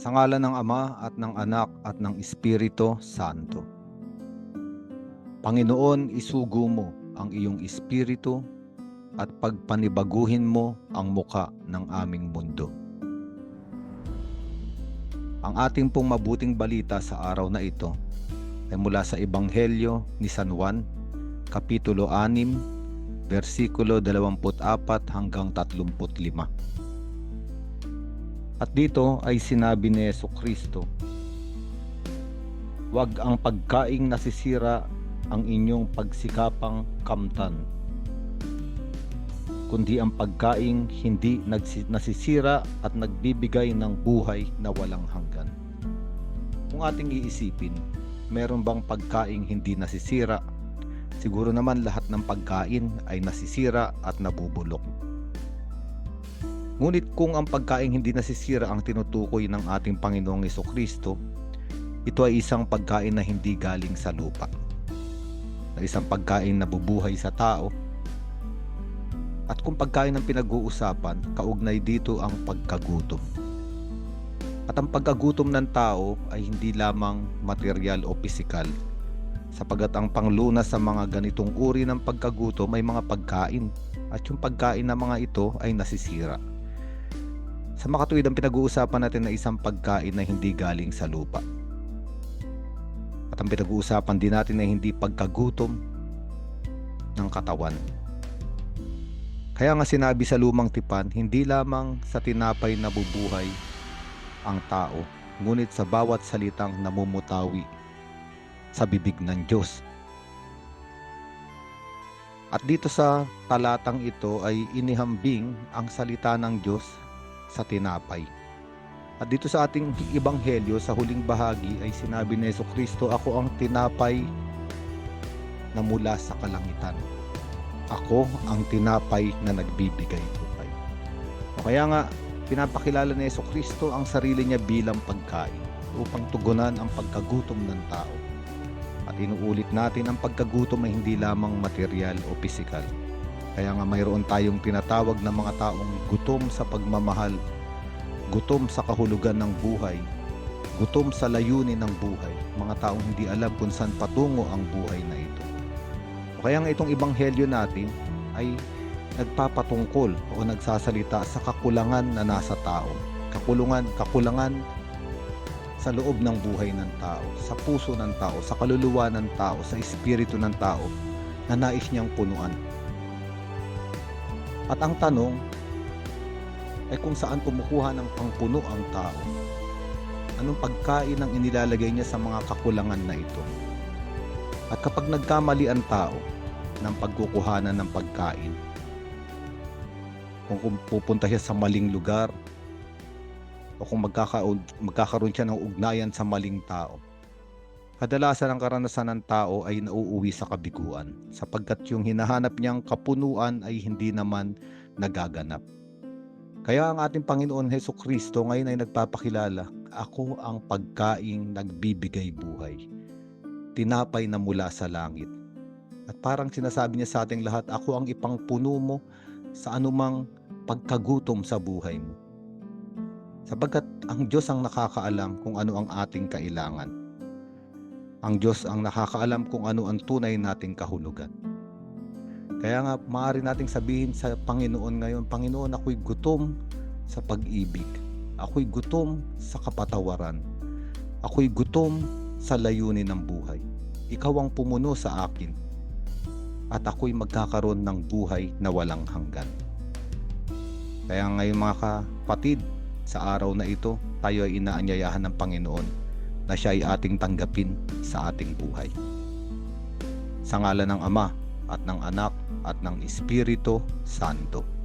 Sa ngala ng Ama at ng Anak at ng Espiritu Santo. Panginoon, isugo mo ang iyong espiritu at pagpanibaguhin mo ang muka ng aming mundo. Ang ating pong mabuting balita sa araw na ito ay mula sa Ebanghelyo ni San Juan, Kapitulo 6, versikulo 24 hanggang 35. At dito ay sinabi ni Yeso Kristo, Huwag ang pagkaing nasisira ang inyong pagsikapang kamtan, kundi ang pagkaing hindi nasisira at nagbibigay ng buhay na walang hanggan. Kung ating iisipin, meron bang pagkaing hindi nasisira? Siguro naman lahat ng pagkain ay nasisira at nabubulok. Ngunit kung ang pagkain hindi nasisira ang tinutukoy ng ating Panginoong Heso Kristo, ito ay isang pagkain na hindi galing sa lupa. Na isang pagkain na bubuhay sa tao. At kung pagkain ang pinag-uusapan, kaugnay dito ang pagkagutom. At ang pagkagutom ng tao ay hindi lamang material o pisikal, sapagat ang panglunas sa mga ganitong uri ng pagkagutom ay mga pagkain at yung pagkain na mga ito ay nasisira. Sa makatuwid ang pinag-uusapan natin na isang pagkain na hindi galing sa lupa. At ang pinag-uusapan din natin na hindi pagkagutom ng katawan. Kaya nga sinabi sa lumang tipan, hindi lamang sa tinapay na bubuhay ang tao, ngunit sa bawat salitang namumutawi sa bibig ng Diyos. At dito sa talatang ito ay inihambing ang salita ng Diyos sa tinapay. At dito sa ating ibanghelyo sa huling bahagi ay sinabi ni Yeso Kristo, Ako ang tinapay na mula sa kalangitan. Ako ang tinapay na nagbibigay buhay. O kaya nga, pinapakilala ni Yeso Kristo ang sarili niya bilang pagkain upang tugunan ang pagkagutom ng tao. At inuulit natin ang pagkagutom ay hindi lamang material o pisikal. Kaya nga mayroon tayong tinatawag na mga taong gutom sa pagmamahal, gutom sa kahulugan ng buhay, gutom sa layunin ng buhay, mga taong hindi alam kung saan patungo ang buhay na ito. O kaya nga itong ibanghelyo natin ay nagpapatungkol o nagsasalita sa kakulangan na nasa tao. Kakulungan, kakulangan sa loob ng buhay ng tao, sa puso ng tao, sa kaluluwa ng tao, sa espiritu ng tao na nais niyang punuan. At ang tanong ay kung saan kumukuha ng pangpuno ang tao. Anong pagkain ang inilalagay niya sa mga kakulangan na ito? At kapag nagkamali ang tao ng pagkukuhanan ng pagkain, kung pupunta siya sa maling lugar, o kung magkaka- magkakaroon siya ng ugnayan sa maling tao, kadalasan ang karanasan ng tao ay nauuwi sa kabiguan sapagkat yung hinahanap niyang kapunuan ay hindi naman nagaganap. Kaya ang ating Panginoon Heso Kristo ngayon ay nagpapakilala, ako ang pagkaing nagbibigay buhay. Tinapay na mula sa langit. At parang sinasabi niya sa ating lahat, ako ang ipangpuno mo sa anumang pagkagutom sa buhay mo. Sapagkat ang Diyos ang nakakaalam kung ano ang ating kailangan. Ang Diyos ang nakakaalam kung ano ang tunay nating kahulugan. Kaya nga, maaari nating sabihin sa Panginoon ngayon, Panginoon, ako'y gutom sa pag-ibig. Ako'y gutom sa kapatawaran. Ako'y gutom sa layunin ng buhay. Ikaw ang pumuno sa akin. At ako'y magkakaroon ng buhay na walang hanggan. Kaya ngayon mga kapatid, sa araw na ito, tayo ay inaanyayahan ng Panginoon na siya ay ating tanggapin sa ating buhay. Sa ngala ng Ama at ng Anak at ng Espiritu Santo.